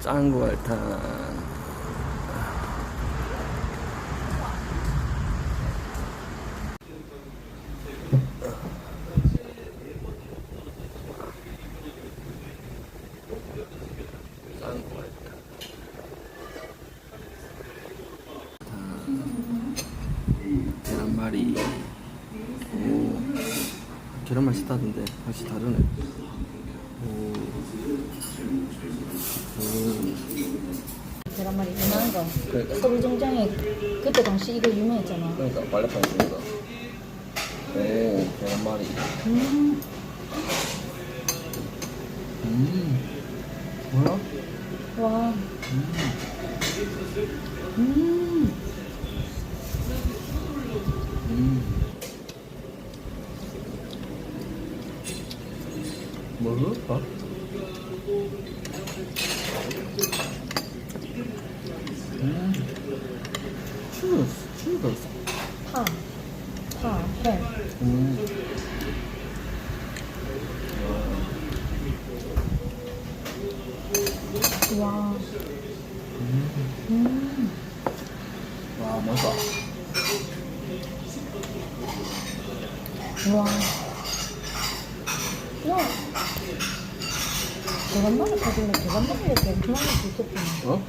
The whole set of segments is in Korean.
짱구 알탕. 짱구 알탕. 계란말이. 오. 계란 맛있다던데 확실히 다르네. 계란말이 유명한 거. 그러니까. 서울정장에 그때 당시 이거 유명했잖아. 그러니까 빨래판 거. 오, 계란말이. 음, 음. 뭐야? 와. 음, 음. 먹을까? 음. 치즈, 치즈 들었어. 파, 파, 햄. 음. 와. 음, 와, 맛있다. 와. 야. 계란말이 계란말이가 계란말이 좋겠구나. 어?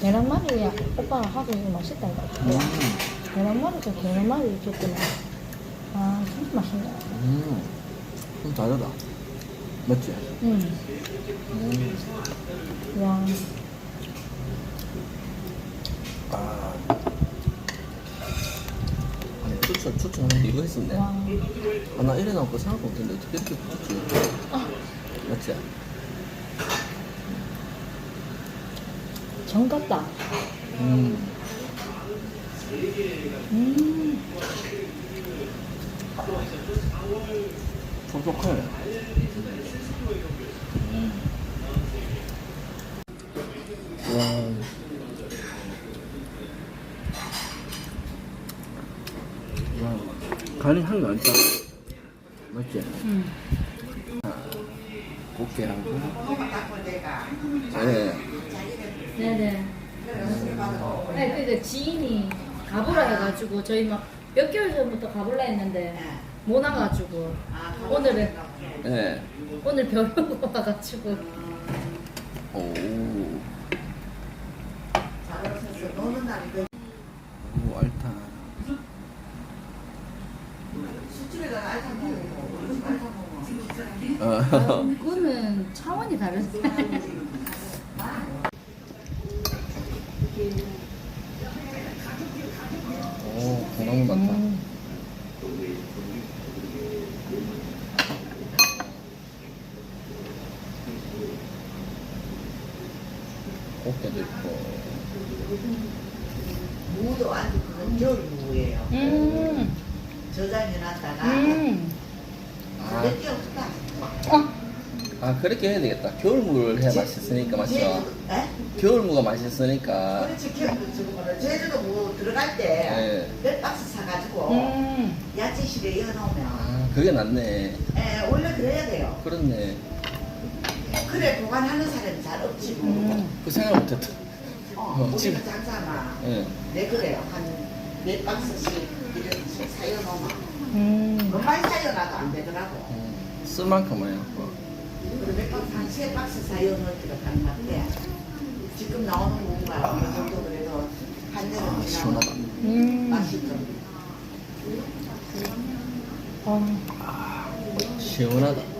계란말이야. 오빠 하고 이거 맛있다 이거. 음. 계란말이가 계란말이 좋겠구나. 아, 진짜 맛있네. 음. 좀 다르다. 맞지? 음. 음. 와. 아. 추천, 추천하는데 이거 했었네. 와. 아, 나 이래 나올 거 생각 못했는데 어떻게 이렇게 붙였지? 아, 맞지? 정 같다. 음. 음. 촉촉하네. 와. 와. 향이 안 짜. 맞지? 음. 꽃게하고. 네. 네네. 네, 그 지인이 가보라 해가지고 저희 막 몇 개월 전부터 가볼라 했는데 못 와가지고 오늘은 네. 오늘 벼르고 와가지고 오. 오, 알탕. 술집에다 알탕 먹고 우리 집 알탕 먹 그거는 차원이 다르지. 오, 많다. 음. 꽃게도 있고. 무도 아주 겨울 무예요. 음. 저장해놨다가 음. 아, 몇개 없다. 어. 아, 그렇게 해야 되겠다. 겨울무를 해야 맛있으니까, 맞죠? 제주, 에? 겨울무가 맛있으니까. 그렇지 겨울 지금 제주도 무 들어갈 때 네. 몇 박스 사가지고 음. 야채실에 이어놓으면 아, 그게 낫네. 에, 원래 그래야 돼요. 그렇네. 그래 보관하는 사람이 잘 없지 뭐. 음. 그 생각 못했다. 어, 어, 지금- 장사나 예. 네 그래요 한 몇 박스씩 이렇게 사여놓으면 음. 너무 많이 사여놔도 안 되더라고. 음, 쓸 해갖고. 그리고 몇 박스 한 세 박스 사여놓기가 가능한데 지금 나오는 뭔가 어느 정도 그래도 한 아, 년은 시원하다. 음. 좀 어. 시원하다.